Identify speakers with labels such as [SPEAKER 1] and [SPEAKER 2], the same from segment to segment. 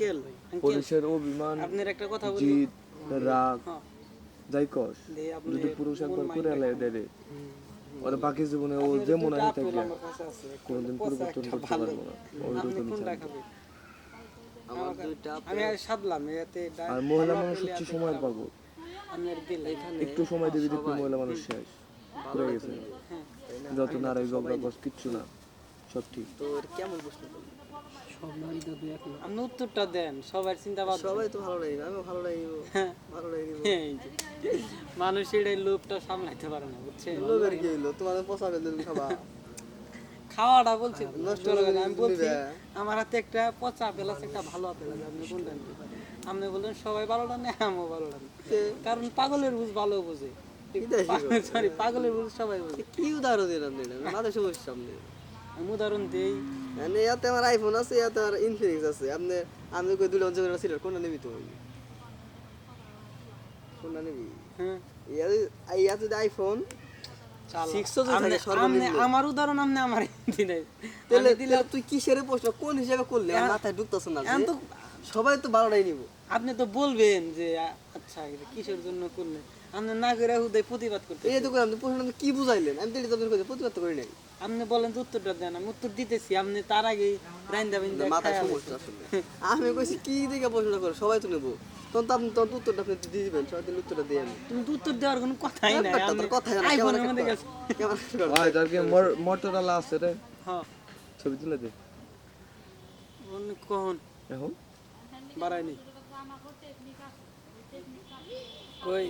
[SPEAKER 1] Uncle
[SPEAKER 2] পুলিশের অভিমান
[SPEAKER 1] আপনার একটা কথা বলি।
[SPEAKER 2] জিদ রাগ
[SPEAKER 1] হ্যাঁ।
[SPEAKER 2] যাই কস যদি পুরুষ একবার করে দেয় ওর বাকি জীবনে ও যেমন থাকে কোনোদিন পরিবর্তন করতে পারব না। ওই
[SPEAKER 1] আমি আর সাদলাম এতে
[SPEAKER 2] আর মহিলা মানুষ হচ্ছে সময়ের পাগল একটু সময় দেবে দেখবে মহিলা মানুষ শেষ। হয়ে গেছে।
[SPEAKER 1] হ্যাঁ।
[SPEAKER 2] যত নারাই ঝগড়া কস কিচ্ছু না। সব ঠিক।
[SPEAKER 3] তো কেমন প্রশ্ন?
[SPEAKER 1] আপনি উত্তরটা দেন সবার চিন্তা
[SPEAKER 3] সবাই তো ভালো লাগে আমি ভালো লাগে
[SPEAKER 1] হ্যাঁ।
[SPEAKER 3] ভালো লাগে
[SPEAKER 1] মানুষ এটাই লোভটা সামলাইতে পারে না বুঝছেন?
[SPEAKER 3] কি হইল? তোমাদের পোষাবে দিন খাবা
[SPEAKER 1] খাওয়াটা বলছি
[SPEAKER 3] নষ্ট
[SPEAKER 1] চলো
[SPEAKER 3] করে
[SPEAKER 1] আমি বলছি আমার হাতে একটা পচা আপেল আছে একটা ভালো আপেল আছে আপনি কোনটা নিতে আপনি বললেন সবাই ভালোটা নেই আমিও ভালোটা নেই কারণ পাগলের বুঝ ভালো বোঝে। সরি পাগলের বুঝ সবাই বোঝে।
[SPEAKER 3] কি উদাহরণ দিলাম দিলাম মাথায় সমস্যা সামনে
[SPEAKER 1] আমি উদাহরণ দেই।
[SPEAKER 3] মানে ইয়াতে আমার আইফোন আছে ইয়াতে আমার ইনফিনিক্স আছে। আপনি কই দুটো অঞ্চল ছিল কোনটা নিবি তুই? কোনটা নিবি?
[SPEAKER 1] হ্যাঁ।
[SPEAKER 3] ইয়া যদি আইফোন
[SPEAKER 1] আমার উদাহরণ আপনি আমার দিলে।
[SPEAKER 3] তাহলে তুই কিসের প্রশ্ন? কোন হিসাবে করলে? আমার মাথায় ঢুকতেছ না সবাই তো বারোটাই নিব।
[SPEAKER 1] আপনি তো বলবেন যে আচ্ছা কিসের জন্য করলেন আপনি না করে হুদয় প্রতিবাদ করতে
[SPEAKER 3] এই করলাম তো প্রশ্ন কি বুঝাইলেন? আমি তো এটা প্রতিবাদ করি নাই।
[SPEAKER 1] আপনি বলেন যে উত্তরটা দেন আমি উত্তর দিতেছি। আপনি তার আগে রাইন্দা বিন্দা
[SPEAKER 3] মাথায় সমস্যা আসলে আমি কইছি কি দিকে প্রশ্ন করে? সবাই তো নেব। তখন তো আপনি তখন উত্তরটা আপনি দিয়ে দিবেন সবাই দিন উত্তরটা দিয়ে আমি
[SPEAKER 1] তুমি তো উত্তর দেওয়ার কোনো কথাই নাই। আপনি
[SPEAKER 3] কথাই জানা, কেমন। কেমন
[SPEAKER 2] তার কি আছে রে?
[SPEAKER 1] হ্যাঁ
[SPEAKER 2] ছবি তুলে দে।
[SPEAKER 1] কখন?
[SPEAKER 2] এখন?
[SPEAKER 1] বাড়ায়নি। কই?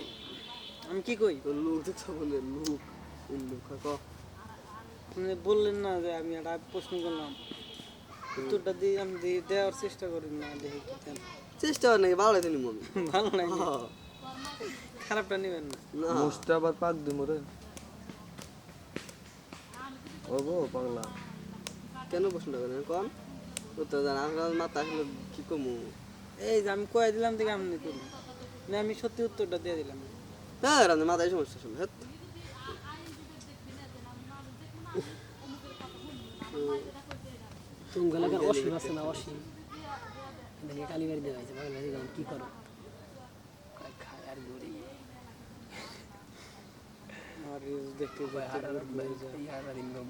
[SPEAKER 1] আমি কি কই?
[SPEAKER 3] তোর লোক দেখছ বলে লোক লোক
[SPEAKER 1] বললেন না যে আমি একটা প্রশ্ন করলাম। উত্তরটা দিয়ে আমি দেওয়ার চেষ্টা করি না দেখি কি দেন।
[SPEAKER 3] চেষ্টা নাকি? ভালো
[SPEAKER 1] ভালো লাগে খারাপটা নেবেন না।
[SPEAKER 2] আবার পাক দিম রে। ও গো পাগলা
[SPEAKER 3] কেন প্রশ্নটা করেন? কন? উত্তর জান আমার মাথা আসলে কি কমু?
[SPEAKER 1] এই যে আমি কয়ে দিলাম দেখে না আমি সত্যি উত্তরটা দিয়ে দিলাম।
[SPEAKER 3] হ্যাঁ রান্না মাথায় সমস্যা আসলে হ্যাঁ
[SPEAKER 4] তুমি এলাকার অসীম আছে না অসীম দেখে কালীবাড়ি দেওয়া হয়েছে বাংলাদেশে গেলাম কি করো খায় আর গড়ি
[SPEAKER 1] আর দেখতে
[SPEAKER 4] আর আর ইনকাম